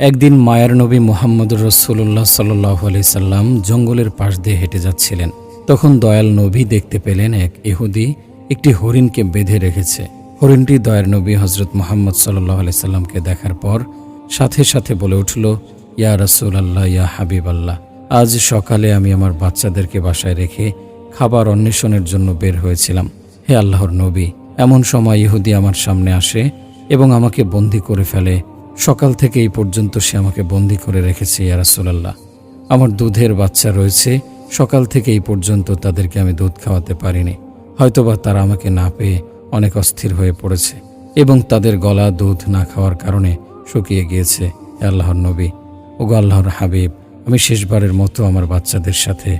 একদিন মায়ার নবী মোহাম্মদুর রসুল্লাহ সাল্লাহ সাল্লাম জঙ্গলের পাশ দিয়ে হেঁটে যাচ্ছিলেন। তখন দয়াল নবী দেখতে পেলেন এক ইহুদি একটি হরিণকে বেঁধে রেখেছে। হরিণটি দয়ার নবী হজরত মোহাম্মদ সাল্লাহ সাল্লামকে দেখার পর সাথে সাথে বলে উঠল, ইয়া রসুল আল্লাহ ইয়া হাবিব আল্লাহ আজ সকালে আমি আমার বাচ্চাদেরকে বাসায় রেখে খাবার অন্বেষণের জন্য বের হয়েছিলাম। হে আল্লাহর নবী, এমন সময় ইহুদি আমার সামনে আসে এবং আমাকে বন্দি করে ফেলে সকাল থেকে এই পর্যন্ত সে আমাকে বন্দি করে রেখেছে, ইয়া রাসূলুল্লাহ। আমার দুধের বাচ্চা রয়েছে, সকাল থেকে এই পর্যন্ত তাদেরকে আমি দুধ খাওয়াতে পারিনি। হয়তোবা তারা আমাকে না পেয়ে অনেক অস্থির হয়ে পড়েছে এবং তাদের গলা দুধ না খাওয়ার কারণে শুকিয়ে গিয়েছে আল্লাহর নবী। ওগো আল্লাহর হাবিব, আমি শেষবারের মতো আমার বাচ্চাদের সাথে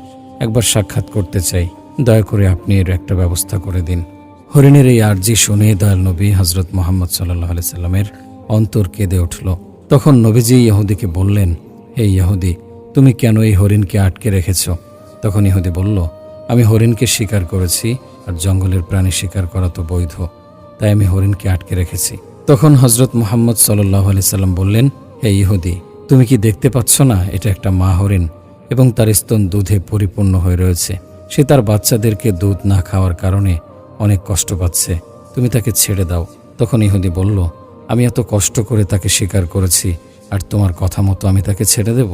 একবার সাক্ষাৎ করতে চাই। দয়া করে আপনি এর একটা ব্যবস্থা করে দিন। হরিণের এই আর্জি শুনে দয়াল নবী হজরত মোহাম্মদ সাল্লাহ সাল্লামের অন্তর কেঁদে উঠল। তখন নবীজি ইহুদিকে বললেন, হে ইহুদি, তুমি কেন এই হরিণকে আটকে রেখেছ? তখন ইহুদি বলল, আমি হরিণকে শিকার করেছি, আর জঙ্গলের প্রাণী শিকার করা তো বৈধ। তাই আমি হরিণকে আটকে রেখেছি। তখন হজরত মোহাম্মদ সাল্লাহ আলি সাল্লাম বললেন, হে ইহুদি, তুমি কি দেখতে পাচ্ছ না, এটা একটা মা হরিণ, এবং তার স্তন দুধে পরিপূর্ণ হয়ে রয়েছে। সে তার বাচ্চাদেরকে দুধ না খাওয়ার কারণে অনেক কষ্ট পাচ্ছে। তুমি তাকে ছেড়ে দাও। তখন ইহুদি বলল আমি এত কষ্ট করে তাকে স্বীকার করেছি আর তোমার কথা মতো আমি তাকে ছেড়ে দেব।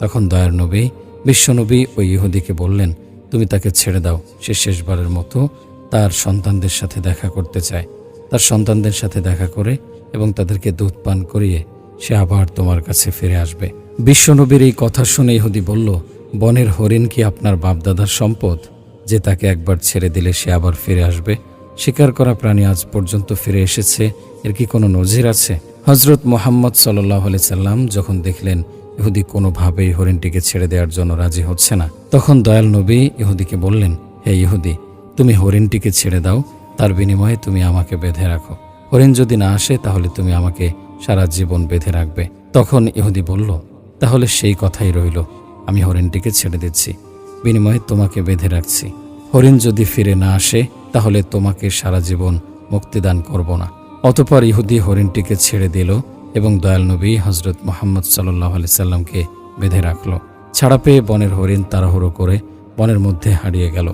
তখন দয়ার নবী বিশ্বনবী ওই ইহুদিকে বললেন, তুমি তাকে ছেড়ে দাও, সে শেষবারের মতো তার সন্তানদের সাথে দেখা করতে চায়। তার সন্তানদের সাথে দেখা করে এবং তাদেরকে দুধ পান করিয়ে সে আবার তোমার কাছে ফিরে আসবে। বিশ্বনবীর এই কথা শুনে ইহুদি বলল, বনের হরিণ কি আপনার বাপদাদার সম্পদ, যে তাকে একবার ছেড়ে দিলে সে আবার ফিরে আসবে? শিকার করা প্রাণী আজ পর্যন্ত ফিরে এসেছে। এর কি কোনো নজির আছে? হজরত মোহাম্মদ সাল্লাহ সাল্লাম যখন দেখলেন ইহুদি কোনোভাবেই হরিণটিকে ছেড়ে দেওয়ার জন্য রাজি হচ্ছে না, তখন দয়াল নবী ইহুদিকে বললেন, হে ইহুদি, তুমি হরিণটিকে ছেড়ে দাও, তার বিনিময়ে তুমি আমাকে বেঁধে রাখো। হরিণ যদি না আসে, তাহলে তুমি আমাকে সারা জীবন বেঁধে রাখবে। তখন ইহুদি বলল, তাহলে সেই কথাই রইল, আমি হরিণটিকে ছেড়ে দিচ্ছি, বিনিময়ে তোমাকে বেঁধে রাখছি। হরিণ যদি ফিরে না আসে তাহলে তোমাকে সারা জীবন মুক্তিদান করব না। অতপর ইহুদি হরিণটিকে ছেড়ে দিল এবং দয়াল নবী হজরত মোহাম্মদ সাল্লাহ আলি সাল্লামকে বেঁধে রাখল। ছাড়া পেয়ে বনের হরিণ তাড়াহুড়ো করে বনের মধ্যে হারিয়ে গেল।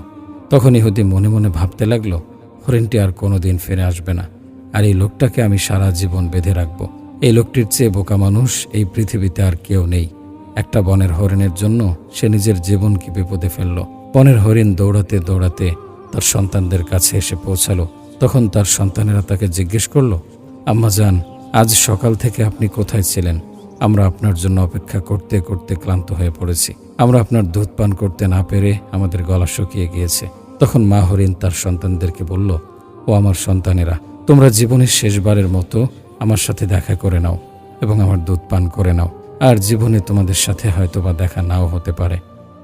তখন ইহুদি মনে মনে ভাবতে লাগল, হরিণটি আর কোনোদিন ফিরে আসবে না। আর এই লোকটাকে আমি সারা জীবন বেঁধে রাখব। এই লোকটির চেয়ে বোকা মানুষ এই পৃথিবীতে আর কেউ নেই। একটা বনের হরিণের জন্য সে নিজের জীবনকে বিপদে ফেলল। বনের হরিণ দৌড়াতে দৌড়াতে তার সন্তানদের কাছে এসে পৌঁছালো। তখন তার সন্তানেরা তাকে জিজ্ঞেস করল, আম্মা যান আজ সকাল থেকে আপনি কোথায় ছিলেন? আমরা আপনার জন্য অপেক্ষা করতে করতে ক্লান্ত হয়ে পড়েছি। আমরা আপনার দুধ পান করতে না পেরে আমাদের গলা শুকিয়ে গিয়েছে। তখন মা হরিণ তার সন্তানদেরকে বলল, ও আমার সন্তানেরা, তোমরা জীবনের শেষবারের মতো আমার সাথে দেখা করে নাও এবং আমার দুধ পান করে নাও। আর জীবনে তোমাদের সাথে হয়তো বা দেখা নাও হতে পারে।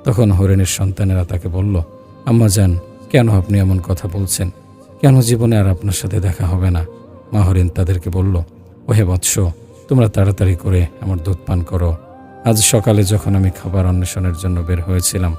তখন হরিণের সন্তানেরা তাকে বলল, আম্মা যান কেন আপনি এমন কথা বলছেন? কেন জীবনে আর আপনার সাথে দেখা হবে না? মা হরিণ তাদেরকে বলল, ওহে বৎস, তোমরা তাড়াতাড়ি করে আমার দুধ পান করো। আজ সকালে যখন আমি খাবার অন্বেষণের জন্য বের হয়েছিলাম,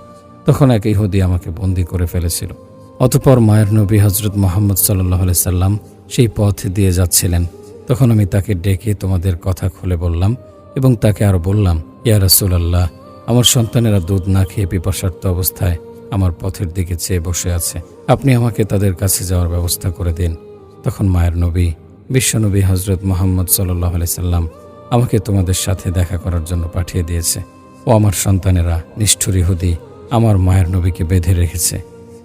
তখন এক ইহুদি আমাকে বন্দি করে ফেলেছিল। অতপর মায়ের নবী হজরত মোহাম্মদ সাল্লাহ সাল্লাম সেই পথ দিয়ে যাচ্ছিলেন। তখন আমি তাকে ডেকে তোমাদের কথা খুলে বললাম এবং তাকে আরও বললাম, ইয়া রাসূলুল্লাহ, আমার সন্তানেরা দুধ না খেয়ে পিপাসার্ত অবস্থায় আমার পথের দিকে চেয়ে বসে আছে। আপনি আমাকে তাদের কাছে যাওয়ার ব্যবস্থা করে দিন। তখন মায়ের নবী, বিশ্বনবী হজরত মোহাম্মদ সাল্লাহ সাল্লাম আমাকে তোমাদের সাথে দেখা করার জন্য পাঠিয়ে দিয়েছে। ও আমার সন্তানেরা, নিষ্ঠুর ইহুদি, আমার মায়ের নবীকে বেঁধে রেখেছে।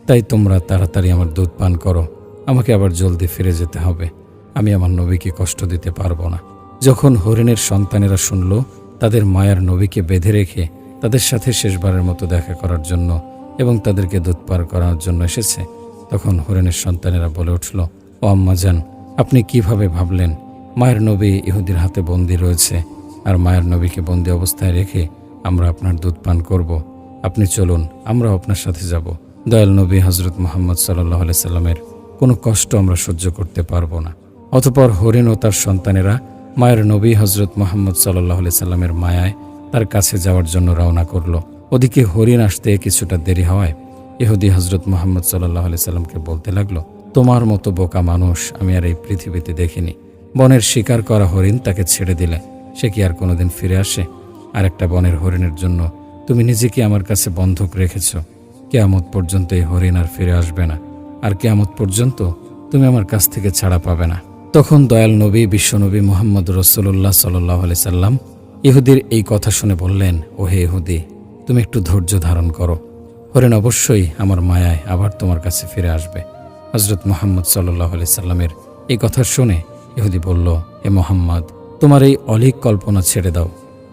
তাই তোমরা তাড়াতাড়ি আমার দুধ পান করো। আমাকে আবার জলদি ফিরে যেতে হবে। আমি আমার নবীকে কষ্ট দিতে পারব না। যখন হরিণের সন্তানেরা শুনল, তাদের মায়ের নবীকে বেঁধে রেখে তাদের সাথে শেষবারের মতো দেখা করার জন্য এবং তাদেরকে দুধ পার করার জন্য এসেছে। তখন হরেনের সন্তানেরা বলে উঠল, ও আম্মা যান আপনি কীভাবে ভাবলেন মায়ের নবী ইহুদির হাতে বন্দি রয়েছে আর মায়ের নবীকে বন্দি অবস্থায় রেখে আমরা আপনার দুধ পান করব? আপনি চলুন আমরা আপনার সাথে যাব। দয়াল নবী হজরত মোহাম্মদ সাল্লাহ সাল্লামের কোনো কষ্ট আমরা সহ্য করতে পারব না। অতপর হরিণ ও তার সন্তানেরা মায়ের নবী হজরত মোহাম্মদ সাল্লাহ সাল্লামের মায়ায় তার কাছে যাওয়ার জন্য রওনা করল। ওদিকে হরিণ আসতে কিছুটা দেরি হওয়ায় ইহুদি হজরত মোহাম্মদ সাল্লাহ সাল্লামকে বলতে লাগল, তোমার মতো বোকা মানুষ আমি আর এই পৃথিবীতে দেখিনি। বনের শিকার করা হরিণ তাকে ছেড়ে দিলে। সে কি আর কোনোদিন ফিরে আসে? আর একটা বনের হরিণের জন্য তুমি নিজেকে আমার কাছে বন্ধক রেখেছ। কেয়ামত পর্যন্ত এই হরিণ আর ফিরে আসবে না। আর কেয়ামত পর্যন্ত তুমি আমার কাছ থেকে ছাড়া পাবে না। তখন দয়াল নবী বিশ্বনবী মোহাম্মদ রসুল্লাহ সাল্লাহ আলি সাল্লাম ইহুদির এই কথা শুনে বললেন ও হে ইহুদি তুমি একটু ধৈর্য ধারণ করো। হরেন অবশ্যই আমার মায়ায় আবার তোমার কাছে ফিরে আসবে। হজরত মোহাম্মদ সাল্লাহ আলি সাল্লামের এই কথা শুনে ইহুদি বলল, হে মোহাম্মদ, তোমার এই অলিক কল্পনা ছেড়ে দাও।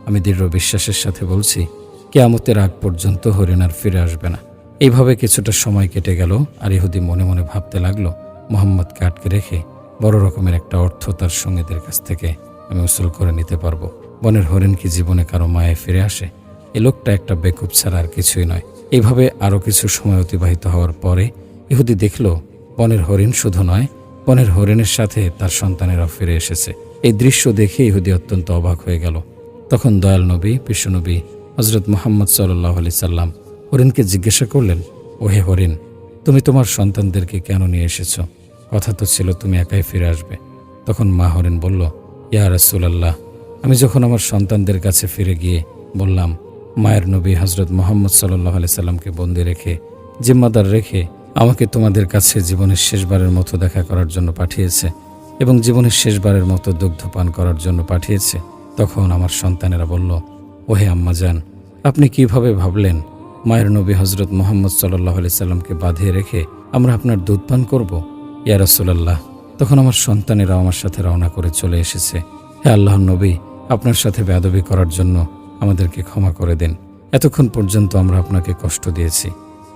আমি দৃঢ় বিশ্বাসের সাথে বলছি, কেয়ামতের আগ পর্যন্ত হরিণ আর ফিরে আসবে না। এইভাবে কিছুটা সময় কেটে গেল, আর ইহুদি মনে মনে ভাবতে লাগল, মোহাম্মদকে আটকে রেখে বড় রকমের একটা অর্থ তার সঙ্গীদের কাছ থেকে আমি উসুল করে নিতে পারব। বনের হরিণ কি জীবনে কারও মায়ে ফিরে আসে? এ লোকটা একটা বেকুব ছাড়া আর কিছুই নয়। এভাবে আরও কিছু সময় অতিবাহিত হওয়ার পরে ইহুদি দেখল, বনের হরিণ শুধু নয়, বনের হরিণের সাথে তার সন্তানেরা ফিরে এসেছে। এই দৃশ্য দেখে ইহুদি অত্যন্ত অবাক হয়ে গেল। তখন দয়াল নবী বিশ্বনবী হজরত মোহাম্মদ সাল্লাহ আলি সাল্লাম হরিণকে জিজ্ঞাসা করলেন ও হে হরিণ, তুমি তোমার সন্তানদেরকে কেন নিয়ে এসেছ? কথা তো ছিল তুমি একাই ফিরে আসবে। তখন মা হরিণ বলল, ইয়া রাসুলাল্লাহ, আমি যখন আমার সন্তানদের কাছে ফিরে গিয়ে বললাম মায়ের নবী হজরত মোহাম্মদ সাল্লাহ আলি সাল্লামকে বন্দি রেখে, জিম্মাদার রেখে আমাকে তোমাদের কাছে জীবনের শেষবারের মতো দেখা করার জন্য পাঠিয়েছে এবং জীবনের শেষবারের মতো দুগ্ধ পান করার জন্য পাঠিয়েছে। তখন আমার সন্তানেরা বলল, ওহে আম্মাজান আপনি কীভাবে ভাবলেন মায়ের নবী হজরত মোহাম্মদ সাল্লাহ আলি সাল্লামকে বাঁধিয়ে রেখে আমরা আপনার দুধ পান করব? ইয়া তখন আমার সন্তানেরা আমার সাথে রওনা করে চলে এসেছে। হে আল্লাহর নবী, আপনার সাথে বেয়াদবি করার জন্য আমাদেরকে ক্ষমা করে দিন। এতক্ষণ পর্যন্ত আমরা আপনাকে কষ্ট দিয়েছি।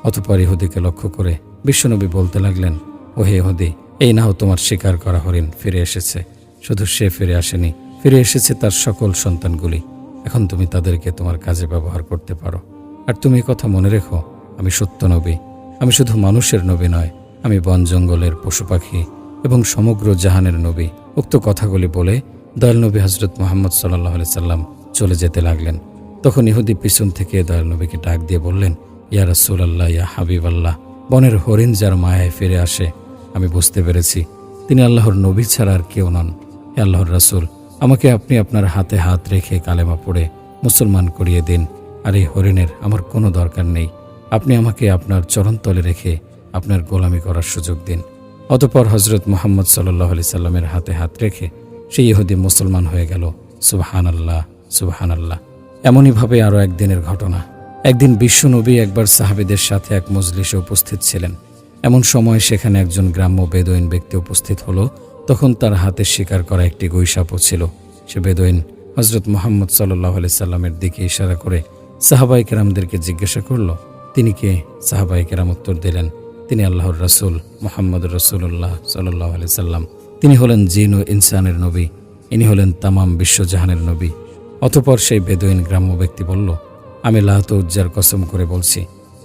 অতপর ইহুদিকে লক্ষ্য করে বিশ্বনবী বলতে লাগলেন ও হে ইহুদি, এই নাও তোমার শিকার করা হরিণ ফিরে এসেছে। শুধু সে ফিরে আসেনি, ফিরে এসেছে তার সকল সন্তানগুলি। এখন তুমি তাদেরকে তোমার কাজে ব্যবহার করতে পারো। আর তুমি কথা মনে রেখো, আমি সত্য নবী। আমি শুধু মানুষের নবী নয়, আমি বন জঙ্গলের পশু পাখি এবং সমগ্র জাহানের নবী। উক্ত কথাগুলি বলে দয়াল নবী হজরত মোহাম্মদ সাল্লাহ সাল্লাম চলে যেতে লাগলেন। তখন ইহুদি পিছন থেকে দয়াল নবীকে ডাক দিয়ে বললেন, ইয়া রাসুল আল্লাহ ইয়া হাবিব আল্লাহ বনের হরিণ যার মায়ায় ফিরে আসে, আমি বুঝতে পেরেছি। তিনি আল্লাহর নবী ছাড়া আর কেউ নন। হে আল্লাহর রাসুল, আমাকে আপনি আপনার হাতে হাত রেখে কালেমা পড়ে মুসলমান করিয়ে দিন, আর এই হরিণের আমার কোনো দরকার নেই। আপনি আমাকে আপনার চরণতলে রেখে আপনার গোলামি করার সুযোগ দিন। অতপর হজরত মোহাম্মদ সাল্লাহ আলি সাল্লামের হাতে হাত রেখে সেই ইহুদি মুসলমান হয়ে গেল। সুবহান আল্লাহ সুবাহান আল্লাহ এমনইভাবে আরও একদিনের ঘটনা। একদিন বিশ্বনবী একবার সাহাবিদের সাথে এক মজলিসে উপস্থিত ছিলেন। এমন সময় সেখানে একজন গ্রাম্য বেদোইন ব্যক্তি উপস্থিত হলো। তখন তার হাতে শিকার করা একটি গৈসাপও ছিল। সে বেদোইন হজরত মোহাম্মদ সাল্লাহ আলি সাল্লামের দিকে ইশারা করে সাহাবাই কেরামদেরকে জিজ্ঞাসা করল, তিনি কে? সাহাবাই কেরাম উত্তর দিলেন, তিনি আল্লাহর রাসূল মোহাম্মদ রসুল্লাহ সাল্লাহ আলি সাল্লাম। তিনি হলেন জিন ও ইনসানের নবী। ইনি হলেন তামাম বিশ্বজাহানের নবী। অতপর সেই বেদুইন গ্রাম্য ব্যক্তি বলল, আমি লাহত উজ্জার কসম করে বলছি,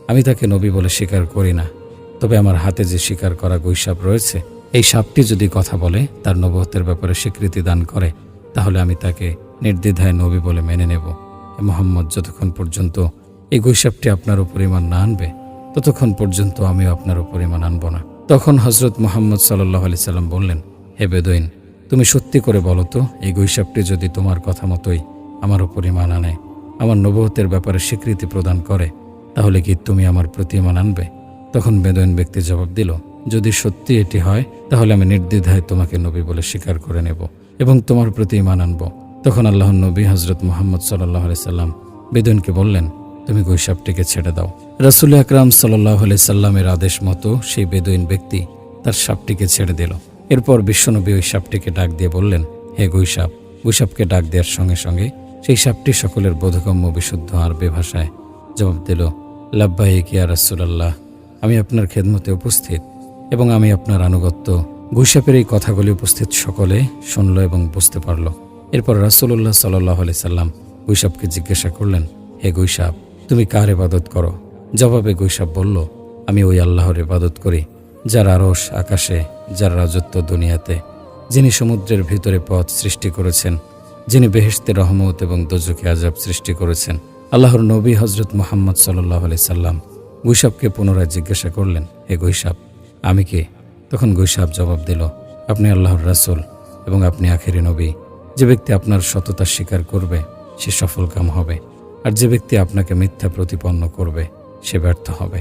আমি তাকে নবী বলে স্বীকার করি না। তবে আমার হাতে যে স্বীকার করা গৈসাপ রয়েছে, এই সাপটি যদি কথা বলে, তার নবতের ব্যাপারে স্বীকৃতি দান করে, তাহলে আমি তাকে নির্দ্বিধায় নবী বলে মেনে নেব। মোহাম্মদ, যতক্ষণ পর্যন্ত এই গৈসাপটি আপনার উপর ইমান না আনবে, ততক্ষণ পর্যন্ত আমিও আপনার উপর ইমান আনব না। তখন হজরত মোহাম্মদ সাল্লাহ আলি সাল্লাম বললেন, হে বেদইন, তুমি সত্যি করে বলো তো, এই গৈসাপটি যদি তোমার কথা মতোই আমার উপর ইমান আনে, আমার নবহতের ব্যাপারে স্বীকৃতি প্রদান করে, তাহলে কি তুমি আমার প্রতি ইমান আনবে? তখন বেদইন ব্যক্তি জবাব দিল, যদি সত্যি এটি হয়, তাহলে আমি নির্দ্বিধায় তোমাকে নবী বলে স্বীকার করে নেব এবং তোমার প্রতি ইমান আনব। তখন আল্লাহ নবী হজরত মোহাম্মদ সাল্লাহ সাল্লাম বেদইনকে বললেন, তুমি গৈসাপটিকে ছেড়ে দাও। রাসুল আকরাম সাল্লাহ সাল্লামের আদেশ মতো সেই বেদইন ব্যক্তি তার সাপটিকে ছেড়ে দিল। এরপর বিশ্বনবী ওই সাপটিকে ডাক দিয়ে বললেন, হে গৈসাপ গৈসাপকে ডাক দেওয়ার সঙ্গে সঙ্গে সেই সাপটি সকলের বোধগম্য বিশুদ্ধ আরবি ভাষায় জবাব দিল, লাব্বাহিক ইয়া রাসুলাল্লাহ, আমি আপনার খেদমতে উপস্থিত এবং আমি আপনার আনুগত্য। গৈসাপের এই কথাগুলি উপস্থিত সকলে শুনল এবং বুঝতে পারল। এরপর রাসুল্লাহ সাল্লাহ আলি সাল্লাম গৈসাপকে জিজ্ঞাসা করলেন, হে গৈসাপ, তুমি কার ইবাদত করো? জবাবে গৈসাপ বলল, আমি ওই আল্লাহর ইবাদত করি, যার আরস আকাশে, যার রাজত্ব দুনিয়াতে, যিনি সমুদ্রের ভিতরে পথ সৃষ্টি করেছেন। যিনি বেহেশতে রহমত এবং দোজকে আজাব সৃষ্টি করেছেন, আল্লাহর নবী হজরত মোহাম্মদ সাল্লাহ আলি সাল্লাম গৈসাবকে পুনরায় জিজ্ঞাসা করলেন, হে গৈসাব আমি কে? তখন গৈসাব জবাব দিল, আপনি আল্লাহর রাসূল এবং আপনি আখেরি নবী। যে ব্যক্তি আপনার সততা স্বীকার করবে, সে সফলকাম হবে। আর যে ব্যক্তি আপনাকে মিথ্যা প্রতিপন্ন করবে, সে ব্যর্থ হবে।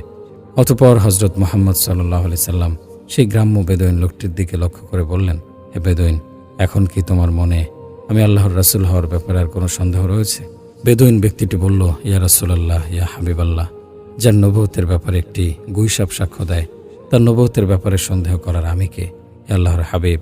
অতপর হজরত মোহাম্মদ সাল্লাহ আলি সাল্লাম সেই গ্রাম্য বেদইন লোকটির দিকে লক্ষ্য করে বললেন, হে বেদইন, এখন কি তোমার মনে আমি আল্লাহর রাসুল হওয়ার ব্যাপারে আর কোনো সন্দেহ রয়েছে? বেদইন ব্যক্তিটি বলল, ইয়া রাসুলাল্লাহ, ইয়া হাবিবাল্লাহ। যার নবতের ব্যাপারে একটি গুইসাপ সাক্ষ্য দেয়, তার নবতের ব্যাপারে সন্দেহ করার আমি কে? আল্লাহর হাবিব,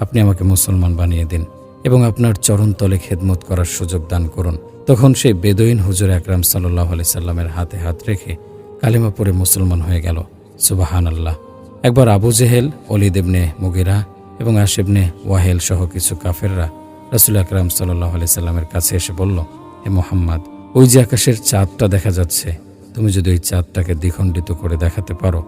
আপনি আমাকে মুসলমান বানিয়ে দিন এবং আপনার চরণতলে খেদমত করার সুযোগ দান করুন। তখন সেই বেদইন হুজুর আকরাম সাল্লাহ আলি সাল্লামের হাতে হাত রেখে কালিমা পরে মুসলমান হয়ে গেল। সুবাহান আল্লাহ একবার আবু জেহেল অলিদেবনে মুগিরা এবং আশেবনে ওয়াহেল সহ কিছু কাফেররা রাসুল আকরাম সাল্লাহ সাল্লামের কাছে এসে বলল, হে মোহাম্মদ, ওই যে আকাশের চাঁদটা দেখা যাচ্ছে, তুমি যদি ওই চাঁদটাকে দ্বিখণ্ডিত করে দেখাতে পারো,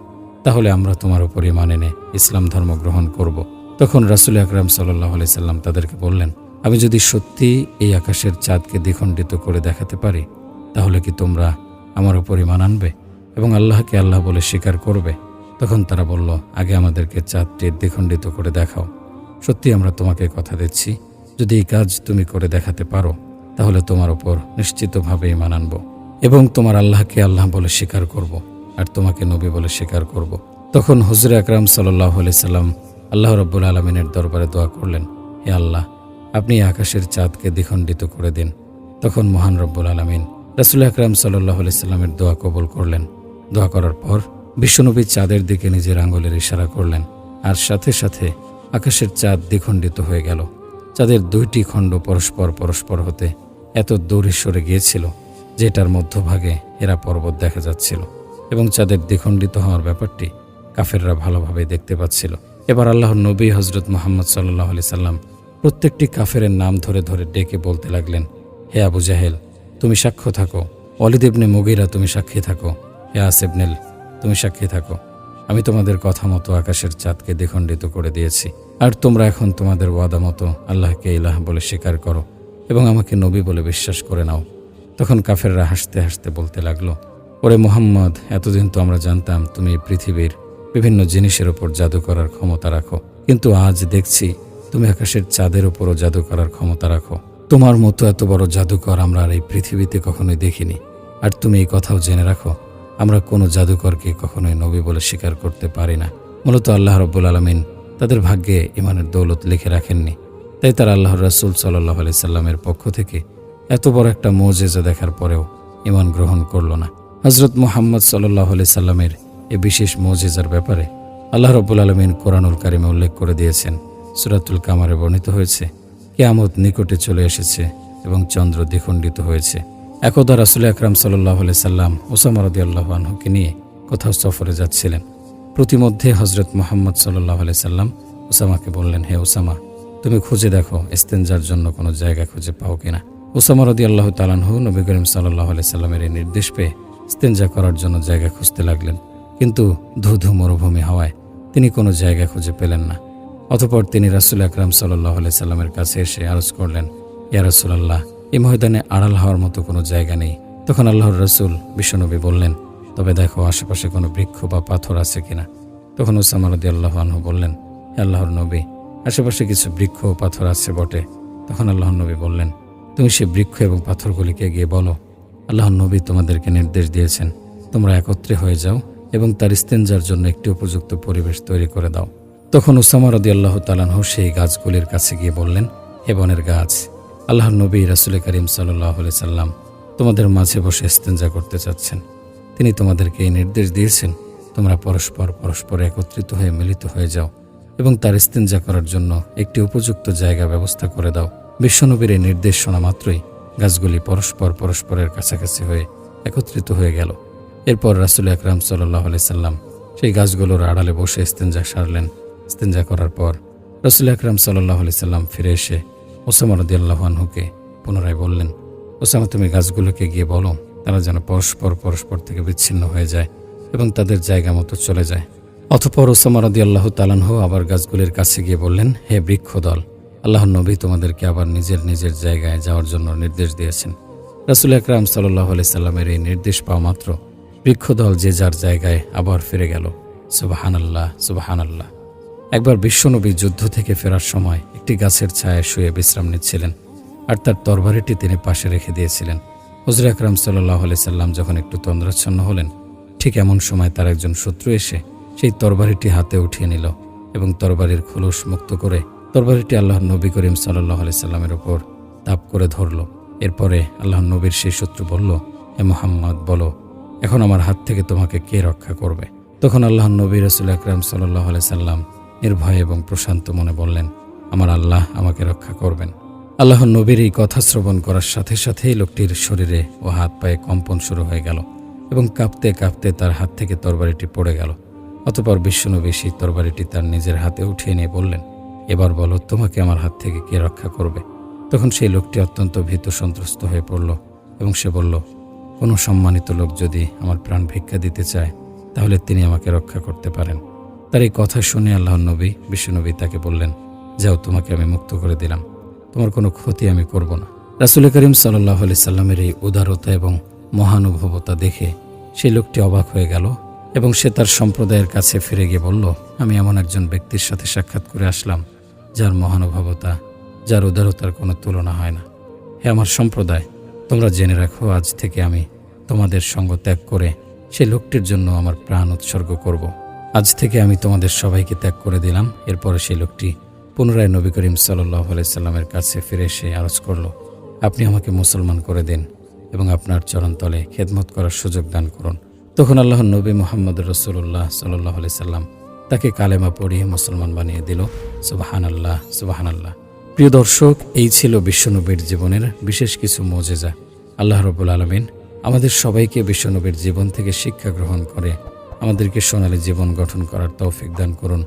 তাহলে আমরা তোমার উপর ইমান এনে ইসলাম ধর্ম গ্রহণ করব। তখন রাসুল আকরাম সাল্লাহ আলি সাল্লাম তাদেরকে বললেন, আমি যদি সত্যি এই আকাশের চাঁদকে দ্বিখণ্ডিত করে দেখাতে পারি, তাহলে কি তোমরা আমার উপর ইমান আনবে এবং আল্লাহকে আল্লাহ বলে স্বীকার করবে? তখন তারা বলল, আগে আমাদেরকে চাঁদটি দ্বিখণ্ডিত করে দেখাও। সত্যি আমরা তোমাকে কথা দিচ্ছি যদি এই কাজ তুমি করে দেখাতে পারো, তাহলে তোমার ওপর নিশ্চিতভাবে ইমান আনব এবং তোমার আল্লাহকে আল্লাহ বলে স্বীকার করব আর তোমাকে নবী বলে স্বীকার করব। তখন হুজুর আকরাম সাল্লাহ সাল্লাম আল্লাহ রব্বুল আলমিনের দরবারে দোয়া করলেন, হে আল্লাহ, আপনি আকাশের চাঁদকে দ্বিখণ্ডিত করে দিন। তখন মহান রব্বুল আলমিন রাসুল আকরাম সাল্লাহ সাল্লামের দোয়া কবল করলেন। দোয়া করার পর বিশ্বনবী চাঁদের দিকে নিজের আঙ্গুলের ইশারা করলেন আর সাথে সাথে আকাশের চাঁদ দ্বিখণ্ডিত হয়ে গেল। চাঁদের দুইটি খণ্ড পরস্পর পরস্পর হতে এত দূরে সরে গিয়েছিল, যেটার মধ্যভাগে এরা পর্বত দেখা যাচ্ছিল এবং চাঁদের দ্বিখণ্ডিত হওয়ার ব্যাপারটি কাফেররা ভালোভাবে দেখতে পাচ্ছিল। এবার আল্লাহর নবী হজরত মোহাম্মদ সাল্লাহ আলি সাল্লাম প্রত্যেকটি কাফেরের নাম ধরে ধরে ডেকে বলতে লাগলেন, হে আবু জাহেল, তুমি সাক্ষ্য থাকো। অলিদেবনে মুগিরা, তুমি সাক্ষী থাকো। হে আসেবনেল তুমি সাক্ষী থাকো। আমি তোমাদের কথা মতো আকাশের চাঁদকে দ্বিখণ্ডিত করে দিয়েছি। আর তোমরা এখন তোমাদের ওয়াদা মতো আল্লাহকে ইলাহ বলে স্বীকার করো এবং আমাকে নবী বলে বিশ্বাস করে নাও। তখন কাফেররা হাসতে হাসতে বলতে লাগল, ওরে মোহাম্মদ, এতদিন তো আমরা জানতাম তুমি পৃথিবীর বিভিন্ন জিনিসের ওপর জাদু করার ক্ষমতা রাখো। কিন্তু আজ দেখছি তুমি আকাশের চাঁদের ওপরও জাদু করার ক্ষমতা রাখো। তোমার মতো এত বড় জাদুকর আমরা আর এই পৃথিবীতে কখনোই দেখিনি। আর তুমি এই কথাও জেনে রাখো আমরা কোনো জাদুকরকে কখনোই নবী বলে স্বীকার করতে পারি না। মূলত আল্লাহ রব্বুল আলমিন তাদের ভাগ্যে ইমানের দৌলত লিখে রাখেননি। তাই তারা আল্লাহর রাসুল সাল্লাহ আলি সাল্লামের পক্ষ থেকে এত বড় একটা মোজেজা দেখার পরেও ইমান গ্রহণ করল না। হজরত মোহাম্মদ সাল্লাহ আলি সাল্লামের এ বিশেষ মোজেজার ব্যাপারে আল্লাহ রব্বুল আলমিন কোরআনুল কারিমে উল্লেখ করে দিয়েছেন। সুরাতুল কামারে বর্ণিত হয়েছে, কেয়ামত নিকটে চলে এসেছে এবং চন্দ্র দ্বিখণ্ডিত হয়েছে। একদা রাসুল আকরাম সাল্লাহ সাল্লাম ওসামা রদি আল্লাহ নিয়ে কোথাও সফরে যাচ্ছিলেন। প্রতিমধ্যে হজরত মোহাম্মদ সাল্লাহ সাল্লাম ওসামাকে বললেন, হে ওসামা, তুমি খুঁজে দেখো ইস্তেঞ্জার জন্য কোনো জায়গা খুঁজে পাও কিনা? ওসামা রদি আল্লাহ তালানহু নবী করিম সাল্লাহ সাল্লামের এই নির্দেশ পেয়ে ইস্তেঞ্জা করার জন্য জায়গা খুঁজতে লাগলেন। কিন্তু ধু ধু মরুভূমি হওয়ায় তিনি কোনো জায়গা খুঁজে পেলেন না। অতপর তিনি রাসুল আকরাম সাল্লাহ সাল্লামের কাছে এসে আরজ করলেন, ইয়া এই ময়দানে আড়াল হওয়ার মতো কোনো জায়গা নেই। তখন আল্লাহর রসুল বিশ্বনবী বললেন, তবে দেখো, আশেপাশে কোনো বৃক্ষ বা পাথর আছে কিনা? তখন ওসামা রদি আল্লাহ আনহু বললেন আল্লাহর নবী, আশেপাশে কিছু বৃক্ষ ও পাথর আছে বটে। তখন আল্লাহর নবী বললেন, তুমি সে বৃক্ষ এবং পাথরগুলিকে গিয়ে বলো। আল্লাহর নবী তোমাদেরকে নির্দেশ দিয়েছেন, তোমরা একত্রে হয়ে যাও এবং তার ইস্তেঞ্জার জন্য একটি উপযুক্ত পরিবেশ তৈরি করে দাও। তখন ওসামা আল্লাহ তালানহ সেই গাছগুলির কাছে গিয়ে বললেন, হে বনের গাছ আল্লাহর নবী রাসুল করিম সাল্লাহ সাল্লাম তোমাদের মাঝে বসে ইস্তেঞ্জা করতে চাচ্ছেন। তিনি তোমাদেরকে এই নির্দেশ দিয়েছেন, তোমরা পরস্পর পরস্পর একত্রিত হয়ে মিলিত হয়ে যাও এবং তার ইস্তেঞ্জা করার জন্য একটি উপযুক্ত জায়গা ব্যবস্থা করে দাও। বিশ্বনবীর এই নির্দেশ শোনা মাত্রই গাছগুলি পরস্পর পরস্পরের কাছাকাছি হয়ে একত্রিত হয়ে গেল। এরপর রাসুল আকরাম সাল্লাহ সাল্লাম সেই গাছগুলোর আড়ালে বসে ইস্তেঞ্জা সারলেন। ইস্তেঞ্জা করার পর রসুল আকরাম সাল্লাহ সাল্লাম ফিরে এসে ওসামা রদি আল্লাহানহুকে পুনরায় বললেন, ওসামা, তুমি গাছগুলোকে গিয়ে বলো, তারা যেন পরস্পর পরস্পর থেকে বিচ্ছিন্ন হয়ে যায় এবং তাদের জায়গা মতো চলে যায়। অথপর ওসামা রদি আল্লাহ তালানহু আবার গাছগুলির কাছে গিয়ে বললেন, হে বৃক্ষ দল আল্লাহ নবী তোমাদেরকে আবার নিজের নিজের জায়গায় যাওয়ার জন্য নির্দেশ দিয়েছেন। রাসুল আকরাম সাল্লাহ আলি সাল্লামের এই নির্দেশ পাওয়া মাত্র বৃক্ষদল যে যার জায়গায় আবার ফিরে গেল। সুবাহান আল্লাহ সুবাহান আল্লাহ একবার বিশ্বনবী যুদ্ধ থেকে ফেরার সময় একটি গাছের ছায়ায় শুয়ে বিশ্রাম নিচ্ছিলেন আর তার তরবারিটি তিনি পাশে রেখে দিয়েছিলেন। হজর আকরাম সাল্লাহ আলি সাল্লাম যখন একটু তন্দ্রাচ্ছন্ন হলেন, ঠিক এমন সময় তার একজন শত্রু এসে সেই তরবারিটি হাতে উঠিয়ে নিল এবং তরবারির খোলস মুক্ত করে তরবারিটি আল্লাহর নবী করিম সাল্লাহ আলি সাল্লামের ওপর তাপ করে ধরল। এরপরে আল্লাহ নবীর সেই শত্রু বলল হে মোহাম্মদ, বলো, এখন আমার হাত থেকে তোমাকে কে রক্ষা করবে? তখন আল্লাহ নবী রসুল আকরাম সাল্লাহ আলি সাল্লাম নির্ভয় এবং প্রশান্ত মনে বললেন, আমার আল্লাহ আমাকে রক্ষা করবেন। আল্লাহ নবীর এই কথা শ্রবণ করার সাথে সাথেই লোকটির শরীরে ও হাত পায়ে কম্পন শুরু হয়ে গেল এবং কাঁপতে কাঁপতে তার হাত থেকে তরবারিটি পড়ে গেল। অতপর বিশ্বনবী সেই তরবারিটি তার নিজের হাতে উঠিয়ে নিয়ে বললেন, এবার বলো, তোমাকে আমার হাত থেকে কে রক্ষা করবে? তখন সেই লোকটি অত্যন্ত ভীত সন্ত্রস্ত হয়ে পড়ল এবং সে বলল, কোনো সম্মানিত লোক যদি আমার প্রাণ ভিক্ষা দিতে চায়, তাহলে তিনি আমাকে রক্ষা করতে পারেন। তার এই কথা শুনে আল্লাহর নবী বিশ্বনবী তাকে বললেন, যাও, তোমাকে আমি মুক্ত করে দিলাম। তোমার কোনো ক্ষতি আমি করব না। রাসুল করিম সাল্লাহ আলি সাল্লামের এই উদারতা এবং মহানুভবতা দেখে সেই লোকটি অবাক হয়ে গেল এবং সে তার সম্প্রদায়ের কাছে ফিরে গিয়ে বলল, আমি এমন একজন ব্যক্তির সাথে সাক্ষাৎ করে আসলাম, যার মহানুভবতা, যার উদারতার কোনো তুলনা হয় না। হে আমার সম্প্রদায়, তোমরা জেনে রাখো, আজ থেকে আমি তোমাদের সঙ্গ ত্যাগ করে সেই লোকটির জন্য আমার প্রাণ উৎসর্গ করব। আজ থেকে আমি তোমাদের সবাইকে ত্যাগ করে দিলাম। এরপরে সেই লোকটি পুনরায় নবী করিম সাল্লাহ আলাইসাল্লামের কাছে ফিরে এসে আরজ করল, আপনি আমাকে মুসলমান করে দিন এবং আপনার চরণতলে খেদমত করার সুযোগ দান করুন। তখন আল্লাহ নবী মোহাম্মদ রসুল্লাহ সাল্লাহ সাল্লাম তাকে কালেমা পড়িয়ে মুসলমান বানিয়ে দিল। সুবাহান আল্লাহ সুবাহান আল্লাহ প্রিয় দর্শক, এই ছিল বিশ্বনবীর জীবনের বিশেষ কিছু মজেজা। আল্লাহ রবুল আলমিন আমাদের সবাইকে বিশ্বনবীর জীবন থেকে শিক্ষা গ্রহণ করে আমাদেরকে সোনালী জীবন গঠন করার তৌফিক দান করুন।